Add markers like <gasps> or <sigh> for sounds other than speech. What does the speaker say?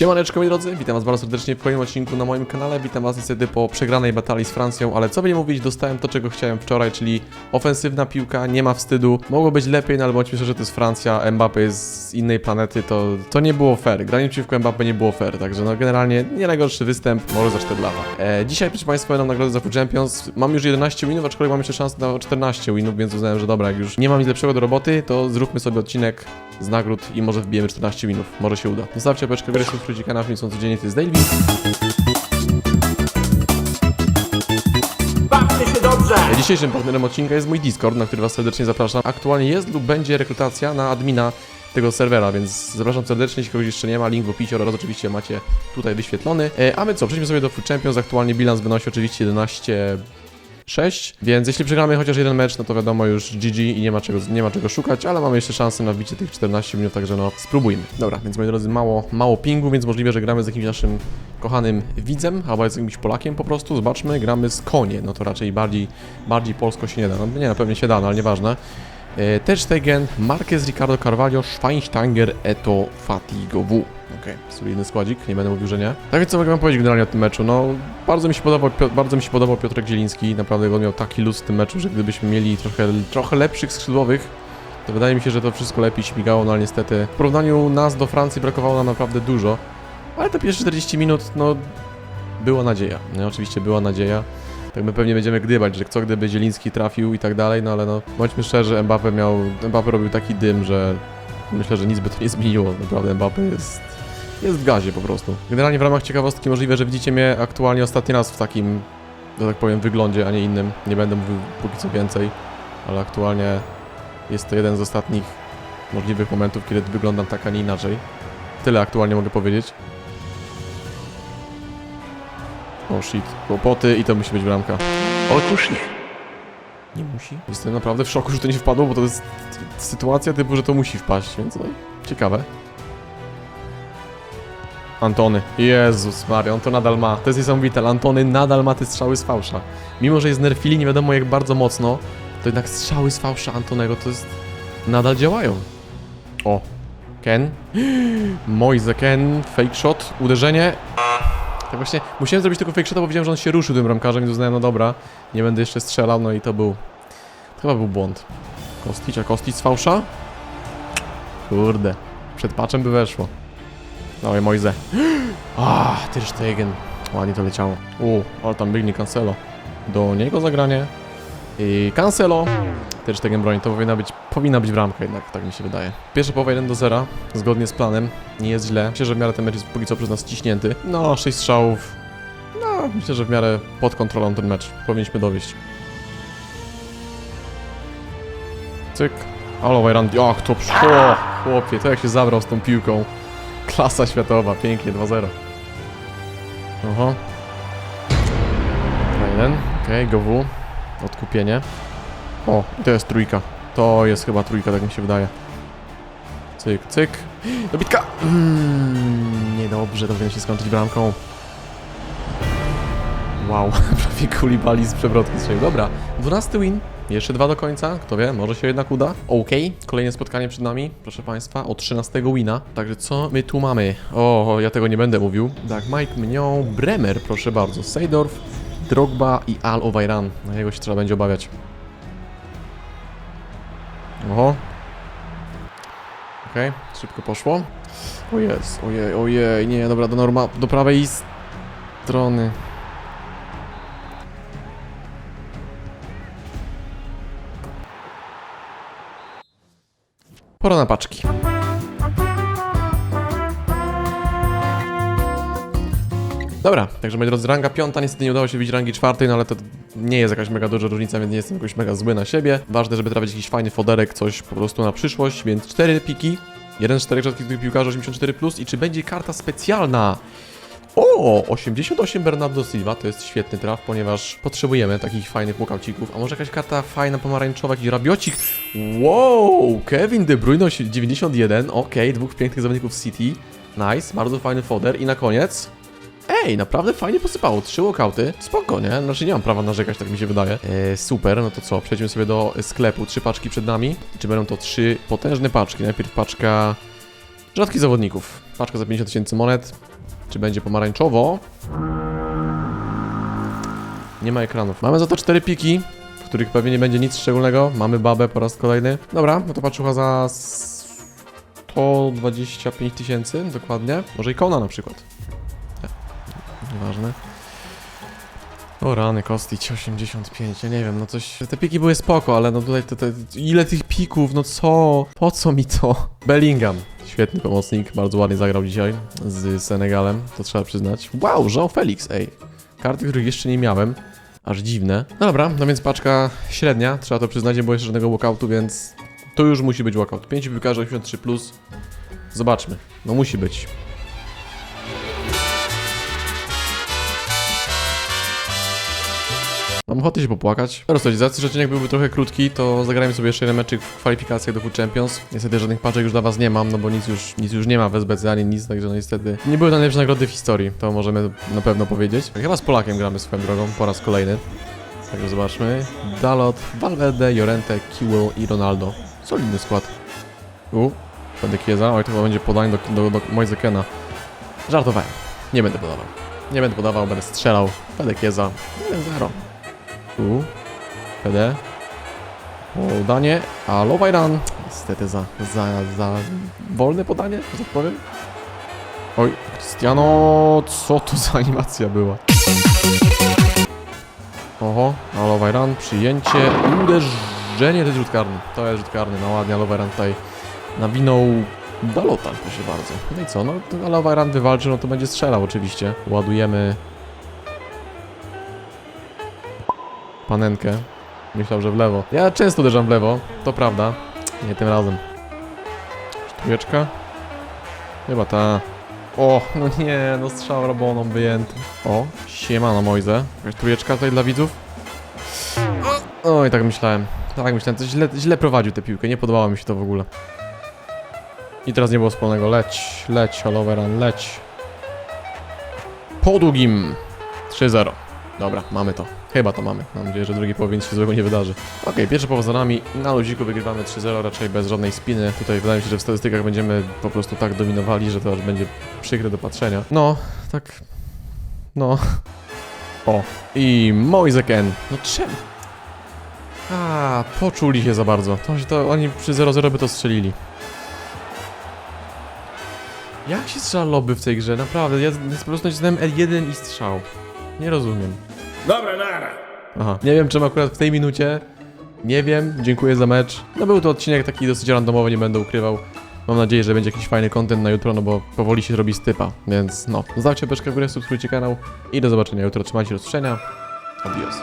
Siemaneczko moi drodzy, witam was bardzo serdecznie w kolejnym odcinku na moim kanale. Witam was niestety po przegranej batalii z Francją, ale co by nie mówić, dostałem to czego chciałem wczoraj, czyli ofensywna piłka, nie ma wstydu. Mogło być lepiej, no ale bądźmy szczerzy, że to jest Francja, Mbappé jest z innej planety, to, to nie było fair. Granie przeciwko Mbappé nie było fair, także no generalnie nie najgorszy występ, może za 4 lata. E, dzisiaj proszę państwa będą nagrody za Champions. Mam już 11 winów, aczkolwiek mam jeszcze szansę na 14 winów, więc uznałem, że dobra, jak już nie mam nic lepszego do roboty, to zróbmy sobie odcinek z nagród i może wbijemy 14 minut. Może się uda. Zostawcie wreszcie <laughs> na film, są codziennie, to jest Daily. Bawcie się dobrze! Dzisiejszym partnerem odcinka jest mój Discord, na który was serdecznie zapraszam. Aktualnie jest lub będzie rekrutacja na admina tego serwera, więc zapraszam serdecznie, jeśli kogoś jeszcze nie ma, link w opisie oraz oczywiście macie tutaj wyświetlony. E, a my co, przejdźmy sobie do Food Champions, aktualnie bilans wynosi oczywiście 11... 6, więc jeśli przegramy chociaż jeden mecz, no to wiadomo już GG i nie ma czego, nie ma czego szukać, ale mamy jeszcze szansę na wbicie tych 14 minut, także no spróbujmy. Dobra, więc moi drodzy, mało, mało pingu, więc możliwe, że gramy z jakimś naszym kochanym widzem, albo z jakimś Polakiem po prostu, zobaczmy, gramy z Konie, no to raczej bardziej, bardziej polsko się nie da, no nie, na pewnie się da, no ale nieważne. E, Ter Stegen, Marquez, Ricardo Carvalho, Schweinsteiger, Eto, Fatigo Okej, solidny składzik, nie będę mówił, że nie. Tak więc co mogę wam powiedzieć generalnie o tym meczu? No, bardzo mi się podobał, bardzo mi się podobał Piotrek Zieliński, naprawdę on miał taki luz w tym meczu, że gdybyśmy mieli trochę, trochę lepszych skrzydłowych, to wydaje mi się, że to wszystko lepiej śmigało, no ale niestety w porównaniu nas do Francji brakowało nam naprawdę dużo. Ale te pierwsze 40 minut, no, była nadzieja. No, oczywiście była nadzieja. Tak my pewnie będziemy gdybać, że co gdyby Zieliński trafił i tak dalej, no ale no, bądźmy szczerzy, Mbappe miał, Mbappe robił taki dym, że myślę, że nic by to nie zmieniło. Naprawdę Mbappe jest, jest w gazie po prostu. Generalnie w ramach ciekawostki możliwe, że widzicie mnie aktualnie ostatni raz w takim, że tak powiem, wyglądzie, a nie innym. Nie będę mówił póki co więcej, ale aktualnie jest to jeden z ostatnich możliwych momentów, kiedy wyglądam tak, a nie inaczej. Tyle aktualnie mogę powiedzieć. O shit, kłopoty i to musi być bramka. Otóż nie. Nie musi. Jestem naprawdę w szoku, że to nie wpadło, bo to jest sytuacja typu, że to musi wpaść, więc no, ciekawe. Antony. Jezus Maria, on to nadal ma. To jest niesamowite, Antony nadal ma te strzały z fałsza. Mimo, że jest nerfili nie wiadomo jak bardzo mocno, to jednak strzały z fałsza Antonego to jest... Nadal działają. O. Ken. <gasps> Moise Ken. Fake shot. Uderzenie. Tak właśnie, musiałem zrobić tego fake shota, bo widziałem, że on się ruszył tym bramkarzem, więc uznałem, no dobra, nie będę jeszcze strzelał, no i to był... Chyba był błąd. Kostić, a Kostić z fałsza? Kurde, przed patchem by weszło. Dawaj, Moise. <gasps> Ah, Ter Stegen. Ładnie to leciało. U, ale tam biegnie Cancelo. Do niego zagranie. I Cancelo. Ter Stegen broni, to powinna być, powinna być bramka jednak, tak mi się wydaje. Pierwsza połowa 1 do 0, zgodnie z planem. Nie jest źle. Myślę, że w miarę ten mecz jest póki co przez nas ciśnięty. No, 6 strzałów. No, myślę, że w miarę pod kontrolą ten mecz. Powinniśmy dowieść. Cyk. Alo, Wajrandi. Och, to pszło. Chłopie, to jak się zabrał z tą piłką. Klasa światowa, pięknie, 2-0. Oho. 2-1. Okej, okay, GW. Odkupienie. O, i to jest trójka. To jest chyba trójka, tak mi się wydaje. Cyk, cyk. <gasps> Dobitka! Mm, niedobrze, to powinno się skończyć bramką. Wow, <laughs> prawie Kulibali z przewrotki strzelił. Dobra, 12 win. Jeszcze dwa do końca, kto wie, może się jednak uda. Okej, kolejne spotkanie przed nami, proszę Państwa, o 13 wina. Także co my tu mamy? O, ja tego nie będę mówił. Tak, Mike Mnią, Bremer, proszę bardzo, Seydorf, Drogba i Al Owajran. Na niego się trzeba będzie obawiać. Oho. Okej, szybko poszło. O jest, ojej, ojej, nie, dobra, do norma, do prawej strony. Pora na paczki. Dobra, także moi drodzy, ranga piąta, niestety nie udało się wbić rangi czwartej, no ale to nie jest jakaś mega duża różnica, więc nie jestem jakoś mega zły na siebie. Ważne, żeby trafić jakiś fajny foderek, coś po prostu na przyszłość, więc cztery piki, jeden z czterech rzadkich piłkarzy 84+, plus i czy będzie karta specjalna? O, 88 Bernardo Silva, to jest świetny traf, ponieważ potrzebujemy takich fajnych łokaucików. A może jakaś karta fajna, pomarańczowa, jakiś rabiocik? Wow, Kevin De Bruyne 91, okej, dwóch pięknych zawodników City. Nice, bardzo fajny foder i na koniec... Ej, naprawdę fajnie posypało, trzy walkouty, spoko, nie? Znaczy nie mam prawa narzekać, tak mi się wydaje. E, super, no to co, przejdźmy sobie do sklepu, trzy paczki przed nami. Czy będą to trzy potężne paczki? Najpierw paczka Rzadkich zawodników. Paczka za 50 tysięcy monet. Czy będzie pomarańczowo? Nie ma ekranów. Mamy za to cztery piki, w których pewnie nie będzie nic szczególnego. Mamy babę po raz kolejny. Dobra, no to patrzucha za 125 tysięcy, dokładnie. Może ikona na przykład. Nie, nieważne. O rany, Kostić 85, ja nie wiem, no coś... Te piki były spoko, ale no tutaj te, te, ile tych pików, no co? Po co mi to? Bellingham, świetny pomocnik, bardzo ładnie zagrał dzisiaj z Senegalem, to trzeba przyznać. Wow, Jean Felix, ej. Karty, których jeszcze nie miałem. Aż dziwne. No dobra, no więc paczka średnia, trzeba to przyznać, nie było jeszcze żadnego walkoutu, więc to już musi być walkout. 5 piłkarzy 83+. Plus. Zobaczmy. No musi być. Mam ochotę się popłakać. Teraz coś, z racji, że odcinek byłby trochę krótki, to zagrajmy sobie jeszcze jeden meczyk w kwalifikacjach do Food Champions. Niestety żadnych paczek już dla was nie mam, no bo nic już, nic już nie ma w SBC ani nic, także no niestety nie były najlepsze nagrody w historii, to możemy na pewno powiedzieć. Chyba z Polakiem gramy swoją drogą, po raz kolejny. Także zobaczmy. Dalot, Valverde, Llorente, Kiwell i Ronaldo. Solidny skład. U, będę Kieza, oj to chyba będzie podanie do, do, do Moisekena. Żartowałem. Nie będę podawał. Nie będę podawał, będę strzelał. Będę Kieza. 1-0. Tu. PD. Podanie. A Lowajran. Niestety za, za, za wolne podanie, że tak powiem. Oj, Cristiano, co to za animacja była? Oho, a Lowajran, przyjęcie, uderzenie, to jest rzut karny. To jest rzut karny, no ładnie, Lowajran tutaj nawinął Dalota, proszę bardzo. No i co, no to Lowajran wywalczy, no to będzie strzelał oczywiście. Ładujemy panenkę. Myślał, że w lewo. Ja często uderzam w lewo, to prawda. Nie tym razem. Trójeczka? Chyba ta. O, no nie, no strzał Raboną wyjęty. O, siemano Mojze. Jakaś trójeczka tutaj dla widzów? Oj, tak myślałem. Tak myślałem, coś źle, źle prowadził tę piłkę, nie podobało mi się to w ogóle. I teraz nie było wspólnego. Leć, leć, Holoveran, leć. Po długim. 3-0. Dobra, mamy to. Chyba to mamy. Mam nadzieję, że drugi połowie nic się złego nie wydarzy. Okej, pierwsze połowa za nami. Na luziku wygrywamy 3-0, raczej bez żadnej spiny. Tutaj wydaje mi się, że w statystykach będziemy po prostu tak dominowali, że to aż będzie przykre do patrzenia. No, tak... No... O. I Moiseken. No czemu? A, poczuli się za bardzo. To, to oni przy 0-0 by to strzelili. Jak się strzela lobby w tej grze? Naprawdę, ja, ja po prostu nacisnąłem L1 i strzał. Nie rozumiem. Dobra, nara. Aha. Nie wiem, czemu akurat w tej minucie. Nie wiem, dziękuję za mecz. No był to odcinek taki dosyć randomowy, nie będę ukrywał. Mam nadzieję, że będzie jakiś fajny content na jutro, no bo powoli się robi stypa. Więc no, zostawcie beczkę w górę, subskrybujcie kanał i do zobaczenia jutro. Trzymajcie się do. Adios.